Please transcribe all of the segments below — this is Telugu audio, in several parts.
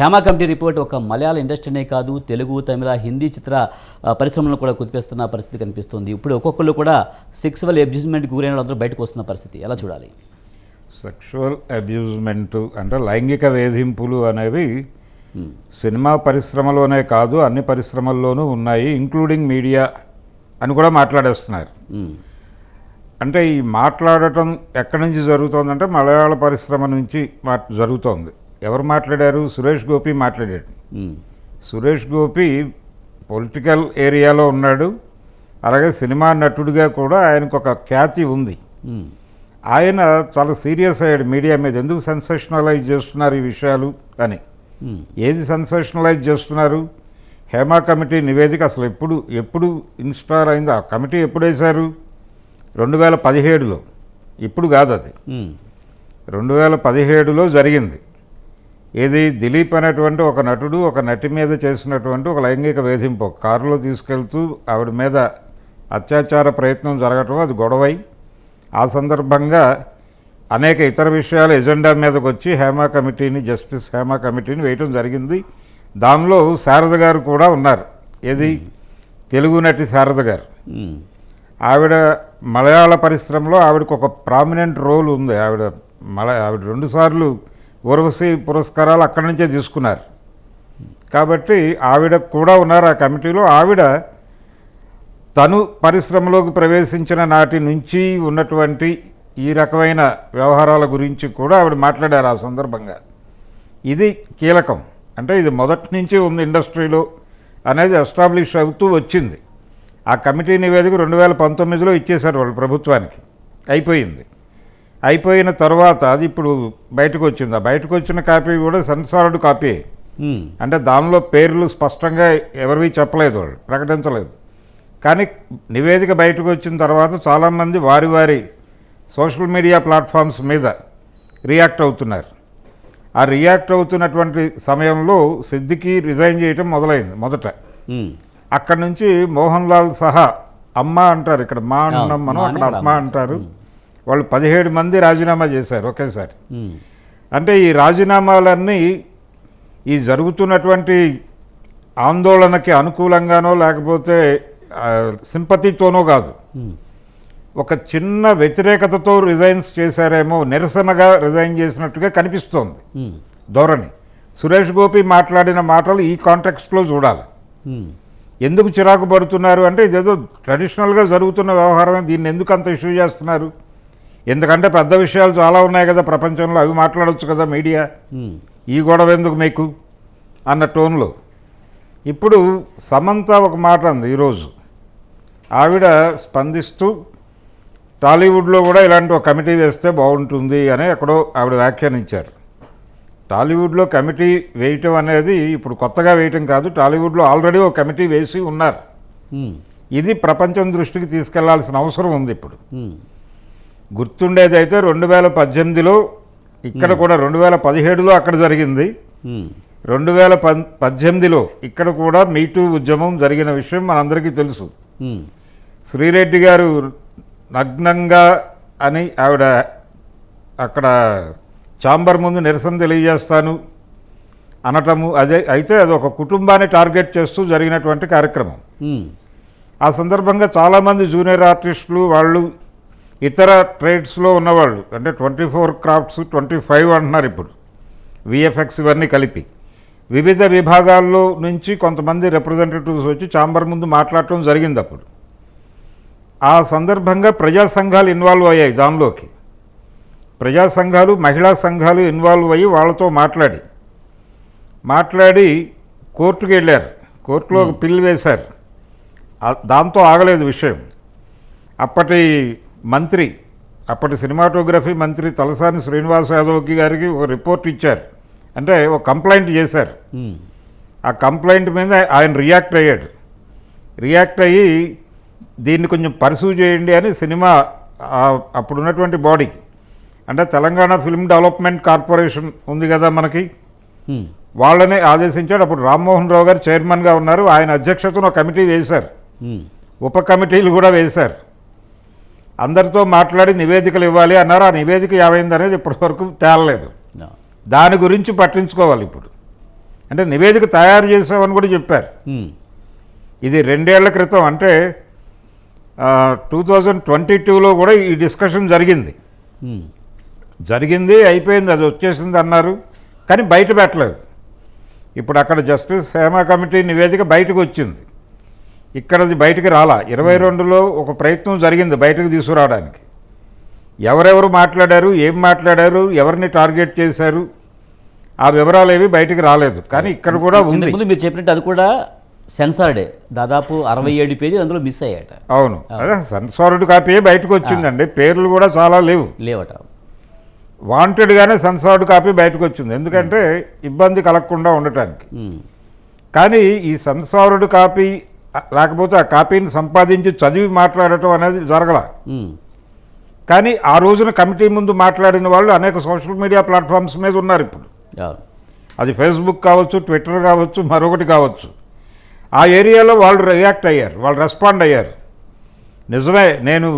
హేమ కమిటీ రిపోర్ట్ ఒక మలయాళ ఇండస్ట్రీనే కాదు తెలుగు తమిళ హిందీ చిత్ర పరిశ్రమలను కూడా కుదిపేస్తున్న పరిస్థితి కనిపిస్తుంది. ఇప్పుడు ఒక్కొక్కరు కూడా సెక్సువల్ అబ్యూజ్మెంట్ గురైన వాళ్ళందరూ బయటకు వస్తున్న పరిస్థితి. ఎలా చూడాలి? సెక్షువల్ అబ్యూజ్మెంట్ అంటే లైంగిక వేధింపులు అనేవి సినిమా పరిశ్రమలోనే కాదు అన్ని పరిశ్రమల్లోనూ ఉన్నాయి ఇంక్లూడింగ్ మీడియా అని కూడా మాట్లాడేస్తున్నారు. మ్మ్. అంటే ఈ మాట్లాడటం ఎక్కడి నుంచి జరుగుతోందంటే మలయాళ పరిశ్రమ నుంచి మా జరుగుతోంది. ఎవరు మాట్లాడారు? సురేష్ గోపి మాట్లాడాడు. సురేష్ గోపి పొలిటికల్ ఏరియాలో ఉన్నాడు. అలాగే సినిమా నటుడిగా కూడా ఆయనకు ఒక ఖ్యాతి ఉంది. ఆయన చాలా సీరియస్ అయ్యాడు మీడియా మీద. ఎందుకు సెన్సేషనలైజ్ చేస్తున్నారు ఈ విషయాలు అని. ఏది సెన్సేషనలైజ్ చేస్తున్నారు? హేమా కమిటీ నివేదిక అసలు ఎప్పుడు ఎప్పుడు ఇన్స్టాల్ అయింది ఆ కమిటీ ఎప్పుడు వేశారు? రెండు వేల పదిహేడులో. ఇప్పుడు కాదు అది. రెండు వేల పదిహేడులో జరిగింది. ఏది దిలీప్ అనేటువంటి ఒక నటుడు ఒక నటి మీద చేసినటువంటి ఒక లైంగిక వేధింపు. కారులో తీసుకెళ్తూ ఆవిడ మీద అత్యాచార ప్రయత్నం జరగటం అది గొడవై ఆ సందర్భంగా అనేక ఇతర విషయాల ఎజెండా మీదకి వచ్చి హేమా కమిటీని జస్టిస్ హేమా కమిటీని వేయటం జరిగింది. దానిలో శారద గారు కూడా ఉన్నారు. ఏది? తెలుగు నటి శారద గారు. ఆవిడ మలయాళ పరిశ్రమలో ఆవిడకు ఒక ప్రామినెంట్ రోల్ ఉంది. ఆవిడ మల ఆవిడ రెండుసార్లు ఉర్వశి పురస్కారాలు అక్కడి నుంచే తీసుకున్నారు. కాబట్టి ఆవిడ కూడా ఉన్నారు ఆ కమిటీలో. ఆవిడ తను పరిశ్రమలోకి ప్రవేశించిన నాటి నుంచి ఉన్నటువంటి ఈ రకమైన వ్యవహారాల గురించి కూడా ఆవిడ మాట్లాడారు ఆ సందర్భంగా. ఇది కీలకం. అంటే ఇది మొదటి నుంచి ఉంది ఇండస్ట్రీలో అనేది ఎస్టాబ్లిష్ అవుతూ వచ్చింది. ఆ కమిటీ నివేదిక రెండు వేల పంతొమ్మిదిలో ఇచ్చేశారు వాళ్ళు ప్రభుత్వానికి. అయిపోయింది. అయిపోయిన తర్వాత అది ఇప్పుడు బయటకు వచ్చింది. ఆ బయటకు వచ్చిన కాపీ కూడా సెన్సార్డ్ కాపీ. అంటే దానిలో పేర్లు స్పష్టంగా ఎవరివి చెప్పలేదు వాళ్ళు ప్రకటించలేదు. కానీ నివేదిక బయటకు వచ్చిన తర్వాత చాలామంది వారి వారి సోషల్ మీడియా ప్లాట్ఫామ్స్ మీద రియాక్ట్ అవుతున్నారు. ఆ రియాక్ట్ అవుతున్నటువంటి సమయంలో సిద్దికి రిజైన్ చేయటం మొదలైంది మొదట. అక్కడి నుంచి మోహన్ లాల్ సహా అమ్మ అంటారు ఇక్కడ మా అన్నం మనం అక్కడ అమ్మ అంటారు. వాళ్ళు పదిహేడు మంది రాజీనామా చేశారు ఒకేసారి. అంటే ఈ రాజీనామాలన్నీ ఈ జరుగుతున్నటువంటి ఆందోళనకి అనుకూలంగానో లేకపోతే సింపతితోనో కాదు. ఒక చిన్న వ్యతిరేకతతో రిజైన్స్ చేశారేమో నిరసనగా రిజైన్ చేసినట్టుగా కనిపిస్తోంది. ధోరణి సురేష్ గోపి మాట్లాడిన మాటలు ఈ కాంటెక్స్ట్లో చూడాలి. ఎందుకు చిరాకు పడుతున్నారు అంటే ఇదేదో ట్రెడిషనల్గా జరుగుతున్న వ్యవహారమే దీన్ని ఎందుకు అంత ఇష్యూ చేస్తున్నారు ఎందుకంటే పెద్ద విషయాలు చాలా ఉన్నాయి కదా ప్రపంచంలో అవి మాట్లాడొచ్చు కదా మీడియా. ఈ గొడవ ఎందుకు మీకు? అన్న టోన్లో. ఇప్పుడు సమంత ఒక మాట అంది ఈరోజు. ఆవిడ స్పందిస్తూ టాలీవుడ్లో కూడా ఇలాంటి ఒక కమిటీ వేస్తే బాగుంటుంది అని ఎక్కడో ఆవిడ వ్యాఖ్యానించారు. టాలీవుడ్లో కమిటీ వేయటం అనేది ఇప్పుడు కొత్తగా వేయటం కాదు టాలీవుడ్లో ఆల్రెడీ ఒక కమిటీ వేసి ఉన్నారు. ఇది ప్రపంచం దృష్టికి తీసుకెళ్ళాల్సిన అవసరం ఉంది ఇప్పుడు. గుర్తుండేదైతే రెండు వేల పద్దెనిమిదిలో ఇక్కడ కూడా రెండు వేల పదిహేడులో అక్కడ జరిగింది. రెండు వేల పద్దెనిమిదిలో ఇక్కడ కూడా మీటూ ఉద్యమం జరిగిన విషయం మనందరికీ తెలుసు. శ్రీరెడ్డి గారు నగ్నంగా అని ఆవిడ అక్కడ చాంబర్ ముందు నిరసన తెలియజేస్తాను అనటము అదే అయితే అది ఒక కుటుంబాన్ని టార్గెట్ చేస్తూ జరిగినటువంటి కార్యక్రమం. ఆ సందర్భంగా చాలామంది జూనియర్ ఆర్టిస్టులు వాళ్ళు ఇతర ట్రేడ్స్లో ఉన్నవాళ్ళు అంటే twenty four crafts twenty five అంటున్నారు ఇప్పుడు. విఎఫ్ఎక్స్ ఇవన్నీ కలిపి. వివిధ విభాగాల్లో నుంచి కొంతమంది రిప్రజెంటేటివ్స్ వచ్చి చాంబర్ ముందు మాట్లాడటం జరిగింది అప్పుడు. ఆ సందర్భంగా ప్రజా సంఘాలు ఇన్వాల్వ్ అయ్యాయి దానిలోకి. ప్రజా సంఘాలు మహిళా సంఘాలు ఇన్వాల్వ్ అయ్యి వాళ్ళతో మాట్లాడి. మాట్లాడి కోర్టుకు వెళ్ళారు. కోర్టులో ఒక పిల్లు వేశారు. దాంతో ఆగలేదు విషయం. అప్పటి మంత్రి అప్పటి సినిమాటోగ్రఫీ మంత్రి తలసాని శ్రీనివాస్ యాదవ్కి గారికి ఒక రిపోర్ట్ ఇచ్చారు. అంటే ఒక కంప్లైంట్ చేశారు. ఆ కంప్లైంట్ మీద ఆయన రియాక్ట్ అయ్యాడు. రియాక్ట్ అయ్యి దీన్ని కొంచెం పర్సూ చేయండి అని సినిమా అప్పుడున్నటువంటి బాడీ అంటే తెలంగాణ ఫిల్మ్ డెవలప్మెంట్ కార్పొరేషన్ ఉంది కదా మనకి. వాళ్ళని ఆదేశించాడు. అప్పుడు రామ్మోహన్ రావు గారు చైర్మన్గా ఉన్నారు. ఆయన అధ్యక్షతను ఒక కమిటీ వేశారు. ఉప కమిటీలు కూడా వేశారు. అందరితో మాట్లాడి నివేదికలు ఇవ్వాలి అన్నారు. ఆ నివేదిక ఏమైంది అనేది ఇప్పటివరకు తేలలేదు. దాని గురించి పట్టించుకోవాలి ఇప్పుడు. అంటే నివేదిక తయారు చేసామని కూడా చెప్పారు. ఉమ్, ఇది రెండేళ్ళ క్రితం. అంటే టూ థౌజండ్ ట్వంటీ టూలో కూడా ఈ డిస్కషన్ జరిగింది. ఉమ్, జరిగింది అయిపోయింది అది వచ్చేసింది అన్నారు. కానీ బయట పెట్టలేదు. ఇప్పుడు అక్కడ జస్టిస్ హేమ కమిటీ నివేదిక బయటకు వచ్చింది. ఇక్కడది బయటకు రాలా. ఇరవై రెండులో ఒక ప్రయత్నం జరిగింది బయటకు తీసుకురావడానికి. ఎవరెవరు మాట్లాడారు ఏం మాట్లాడారు ఎవరిని టార్గెట్ చేశారు ఆ వివరాలు ఏవి బయటకు రాలేదు. కానీ ఇక్కడ కూడా ఉంది. ఇంతకుముందు మీరు చెప్పినట్టు అది కూడా సెన్సార్డే. దాదాపు అరవై ఏడు పేజీలు అందులో మిస్ అయ్యాట అవును. అదే సెన్సార్డ్ కాపీ బయటకు వచ్చిందండి. పేర్లు కూడా చాలా లేవు. లేవట. వాంటెడ్గానే సెన్సార్డ్ కాపీ బయటకు వచ్చింది. ఎందుకంటే ఇబ్బంది కలగకుండా ఉండటానికి. కానీ ఈ సెన్సార్డ్ కాపీ లేకపోతే ఆ కాపీని సంపాదించి చదివి మాట్లాడటం అనేది జరగల. కానీ ఆ రోజున కమిటీ ముందు మాట్లాడిన వాళ్ళు అనేక సోషల్ మీడియా ప్లాట్ఫామ్స్ మీద ఉన్నారు ఇప్పుడు. అది ఫేస్బుక్ కావచ్చు ట్విట్టర్ కావచ్చు మరొకటి కావచ్చు. ఆ ఏరియాలో వాళ్ళు రియాక్ట్ అయ్యారు వాళ్ళు రెస్పాండ్ అయ్యారు. నిజమే నేను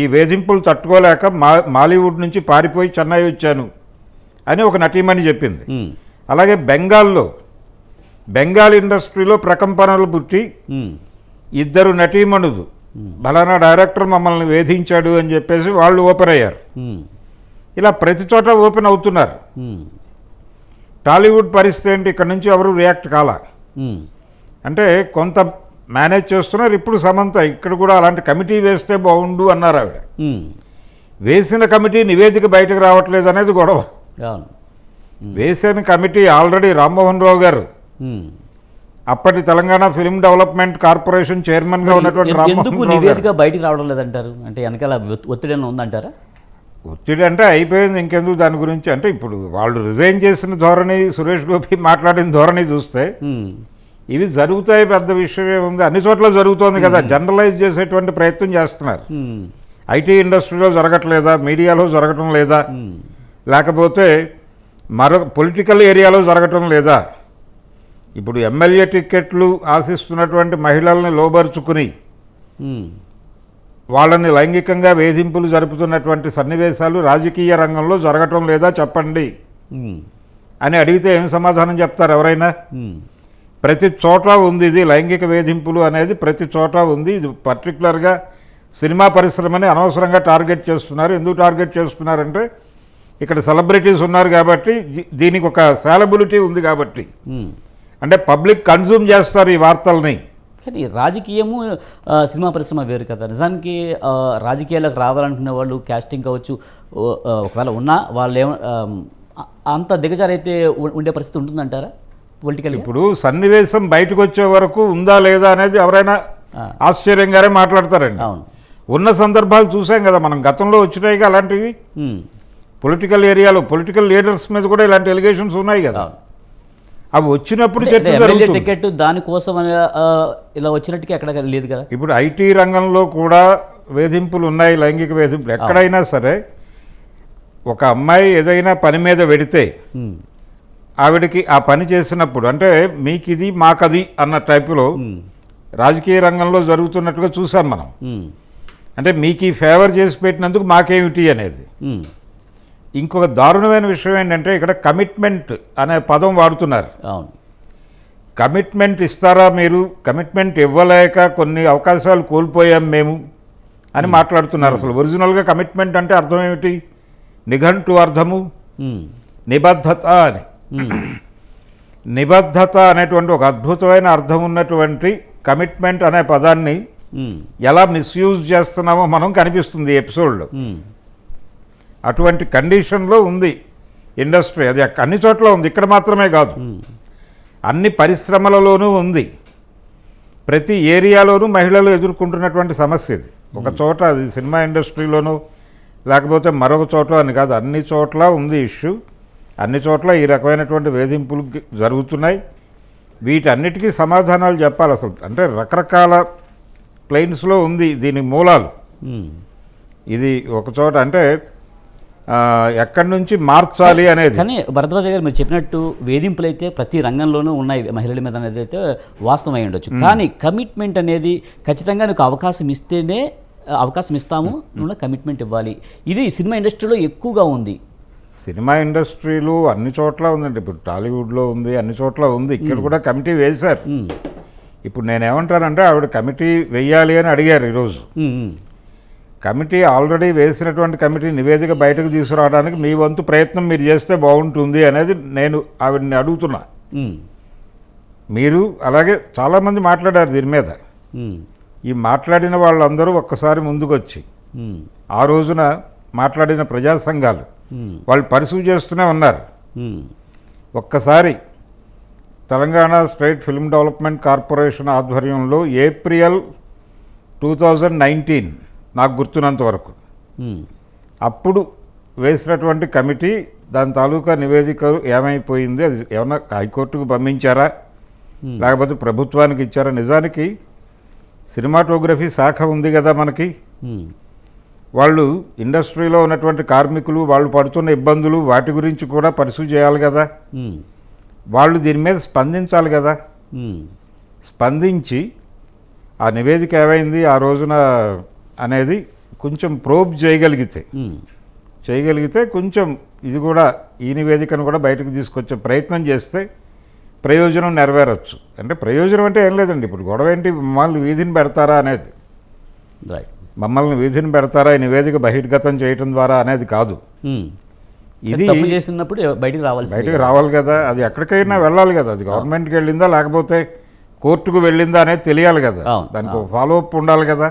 ఈ వేధింపులు తట్టుకోలేక మా మాలీవుడ్ నుంచి పారిపోయి చెన్నై వచ్చాను అని ఒక నటీమణి చెప్పింది. అలాగే బెంగాల్లో బెంగాల్ ఇండస్ట్రీలో ప్రకంపనలు పుట్టి ఇద్దరు నటీమణులు. బలానా డైరెక్టర్ మమ్మల్ని వేధించాడు అని చెప్పేసి వాళ్ళు ఓపెన్ అయ్యారు. ఇలా ప్రతి చోట ఓపెన్ అవుతున్నారు. టాలీవుడ్ పరిస్థితి ఏంటి? ఇక్కడ నుంచి ఎవరు రియాక్ట్ కాలా? అంటే కొంత మేనేజ్ చేస్తున్నారు. ఇప్పుడు సమంత ఇక్కడ కూడా అలాంటి కమిటీ వేస్తే బాగుండు అన్నారు ఆవిడ. వేసిన కమిటీ నివేదిక బయటకు రావట్లేదు అనేది గొడవ. వేసిన కమిటీ ఆల్రెడీ రామ్మోహన్ రావు గారు. అప్పటి తెలంగాణ ఫిల్మ్ డెవలప్మెంట్ కార్పొరేషన్ చైర్మన్గా ఉన్నటువంటి ఎందుకు నివేదిక బయటికి రావడం లేదంటారు? అంటే వెనకాల ఒత్- ఒత్తిడి ఉందంటారా? ఒత్తిడి అంటే అయిపోయింది ఇంకెందుకు దాని గురించి? అంటే ఇప్పుడు వాళ్ళు రిజైన్ చేసిన ధోరణి సురేష్ గోపి మాట్లాడిన ధోరణి చూస్తే ఉమ్, ఇవి జరుగుతాయి పెద్ద విషయమే ఉంది. అన్ని చోట్ల జరుగుతోంది కదా. జనరలైజ్ చేసేటువంటి ప్రయత్నం చేస్తున్నారు. ఐటీ ఇండస్ట్రీలో జరగట్లేదా? మీడియాలో జరగటం లేదా? లేకపోతే మరొక పొలిటికల్ ఏరియాలో జరగటం లేదా? ఇప్పుడు ఎమ్మెల్యే టిక్కెట్లు ఆశిస్తున్నటువంటి మహిళల్ని లోబరుచుకుని వాళ్ళని లైంగికంగా వేధింపులు జరుపుతున్నటువంటి సన్నివేశాలు రాజకీయ రంగంలో జరగటం లేదా చెప్పండి? అని అడిగితే ఏం సమాధానం చెప్తారు ఎవరైనా? ప్రతి చోట ఉంది ఇది లైంగిక వేధింపులు అనేది ప్రతి చోట ఉంది. ఇది పర్టికులర్గా సినిమా పరిశ్రమని అనవసరంగా టార్గెట్ చేస్తున్నారు. ఎందుకు టార్గెట్ చేస్తున్నారంటే ఇక్కడ సెలబ్రిటీస్ ఉన్నారు కాబట్టి దీనికి ఒక సాలబిలిటీ ఉంది కాబట్టి. అంటే పబ్లిక్ కన్జ్యూమ్ చేస్తారు ఈ వార్తల్ని. కానీ రాజకీయము సినిమా పరిశ్రమ వేరు కదా. నిజానికి రాజకీయాలకు రావాలనుకునే వాళ్ళు క్యాస్టింగ్ కావచ్చు ఒకవేళ ఉన్నా వాళ్ళు ఏమ అంత దిగజారైతే ఉండే పరిస్థితి ఉంటుందంటారా? పొలిటికల్ ఇప్పుడు సన్నివేశం బయటకు వచ్చే వరకు ఉందా లేదా అనేది ఎవరైనా. ఆశ్చర్యంగానే మాట్లాడతారండి. అవును. ఉన్న సందర్భాలు చూసాం కదా మనం గతంలో వచ్చినాయి అలాంటివి. పొలిటికల్ ఏరియాలో పొలిటికల్ లీడర్స్ మీద కూడా ఇలాంటి ఎలిగేషన్స్ ఉన్నాయి కదా. అవి వచ్చినప్పుడు చర్చ జరుగుతుంది. టికెట్ దానికోసం ఇలా వచ్చినట్టుగా ఎక్కడ లేదు కదా? ఇప్పుడు ఐటీ రంగంలో కూడా వేధింపులు ఉన్నాయి లైంగిక వేధింపులు. ఎక్కడైనా సరే ఒక అమ్మాయి ఏదైనా పని మీద వెడితే ఆవిడకి ఆ పని చేసినప్పుడు అంటే మీకు ఇది మాకది అన్న టైపులో రాజకీయ రంగంలో జరుగుతున్నట్టుగా చూసాం మనం. అంటే మీకు ఈ ఫేవర్ చేసి పెట్టినందుకు మాకేమిటి అనేది? ఇంకొక దారుణమైన విషయం ఏంటంటే ఇక్కడ కమిట్మెంట్ అనే పదం వాడుతున్నారు. అవును. కమిట్మెంట్ ఇస్తారా మీరు? కమిట్మెంట్ ఇవ్వలేక కొన్ని అవకాశాలు కోల్పోయాం మేము అని మాట్లాడుతున్నారు. అసలు ఒరిజినల్గా కమిట్మెంట్ అంటే అర్థం ఏమిటి? నిఘంటు అర్థము నిబద్ధత అని. నిబద్ధత అనేటువంటి ఒక అద్భుతమైన అర్థం ఉన్నటువంటి కమిట్మెంట్ అనే పదాన్ని ఎలా మిస్యూజ్ చేస్తున్నామో మనం కనిపిస్తుంది ఈ ఎపిసోడ్లో. అటువంటి కండిషన్లో ఉంది ఇండస్ట్రీ. అది అన్ని చోట్ల ఉంది. ఇక్కడ మాత్రమే కాదు. అన్ని పరిశ్రమలలోనూ ఉంది. ప్రతి ఏరియాలోనూ మహిళలు ఎదుర్కొంటున్నటువంటి సమస్య ఇది. ఒక చోట అది సినిమా ఇండస్ట్రీలోనూ లేకపోతే మరొక చోట అని కాదు. అన్ని చోట్ల ఉంది ఇష్యూ. అన్ని చోట్ల ఈ రకమైనటువంటి వేధింపులు జరుగుతున్నాయి. వీటన్నిటికీ సమాధానాలు చెప్పాలి అసలు. అంటే రకరకాల ప్లెయిన్స్లో ఉంది దీని మూలాలు. ఇది ఒక చోట అంటే ఎక్కడి నుంచి మార్చాలి అనేది. కానీ భరద్వాజ గారు మీరు చెప్పినట్టు వేధింపులు అయితే ప్రతి రంగంలోనూ ఉన్నాయి మహిళల మీద అనేది అయితే వాస్తవం అయి ఉండొచ్చు. కానీ కమిట్మెంట్ అనేది ఖచ్చితంగా నీకు అవకాశం ఇస్తేనే అవకాశం ఇస్తాము నువ్వు కమిట్మెంట్ ఇవ్వాలి. ఇది సినిమా ఇండస్ట్రీలో ఎక్కువగా ఉంది. సినిమా ఇండస్ట్రీలు అన్ని చోట్ల ఉందండి. ఇప్పుడు టాలీవుడ్లో ఉంది అన్ని చోట్ల ఉంది. ఇక్కడ కూడా కమిటీ వేశారు. ఇప్పుడు నేనేమంటానంటే ఆవిడ కమిటీ వెయ్యాలి అని అడిగారు ఈరోజు. కమిటీ ఆల్రెడీ వేసినటువంటి కమిటీ నివేదిక బయటకు తీసుకురావడానికి మీ వంతు ప్రయత్నం మీరు చేస్తే బాగుంటుంది అనేది నేను ఆవిడని అడుగుతున్నా. మీరు అలాగే చాలామంది మాట్లాడారు దీని మీద. ఈ మాట్లాడిన వాళ్ళందరూ ఒక్కసారి ముందుకొచ్చి ఆ రోజున మాట్లాడిన ప్రజా సంఘాలు వాళ్ళు పరిశీలి చేస్తూనే ఉన్నారు. ఒక్కసారి Telangana state film development corporation ఆధ్వర్యంలో ఏప్రిల్ టూ థౌజండ్ నైన్టీన్ నాకు గుర్తున్నంత వరకు. అప్పుడు వేసినటువంటి కమిటీ దాని తాలూకా నివేదికలు ఏమైపోయింది అది ఏమన్నా హైకోర్టుకు పంపించారా. లేకపోతే ప్రభుత్వానికి ఇచ్చారా? నిజానికి సినిమాటోగ్రఫీ శాఖ ఉంది కదా మనకి. వాళ్ళు ఇండస్ట్రీలో ఉన్నటువంటి కార్మికులు వాళ్ళు పడుతున్న ఇబ్బందులు వాటి గురించి కూడా పరిశీలి చేయాలి కదా. వాళ్ళు దీని మీద స్పందించాలి కదా. స్పందించి ఆ నివేదిక ఏమైంది? ఆ రోజున అనేది కొంచెం ప్రోబ్ చేయగలిగితే. ఉమ్, చేయగలిగితే కొంచెం ఇది కూడా ఈ నివేదికను కూడా బయటకు తీసుకొచ్చే ప్రయత్నం చేస్తే ప్రయోజనం నెరవేరచ్చు. అంటే ప్రయోజనం అంటే ఏం లేదండి. ఇప్పుడు గొడవ ఏంటి? మమ్మల్ని వీధిని పెడతారా అనేది. రైట్ మమ్మల్ని వీధిని పెడతారా? ఈ నివేదిక బహిర్గతం చేయటం ద్వారా అనేది కాదు. ఉమ్. ఇది చేసినప్పుడు బయటికి రావాల్సి బయటకు రావాలి కదా. అది ఎక్కడికైనా వెళ్ళాలి కదా. అది గవర్నమెంట్కి వెళ్ళిందా? లేకపోతే కోర్టుకు వెళ్ళిందా అనేది తెలియాలి కదా. దానికి ఫాలో అప్ ఉండాలి కదా.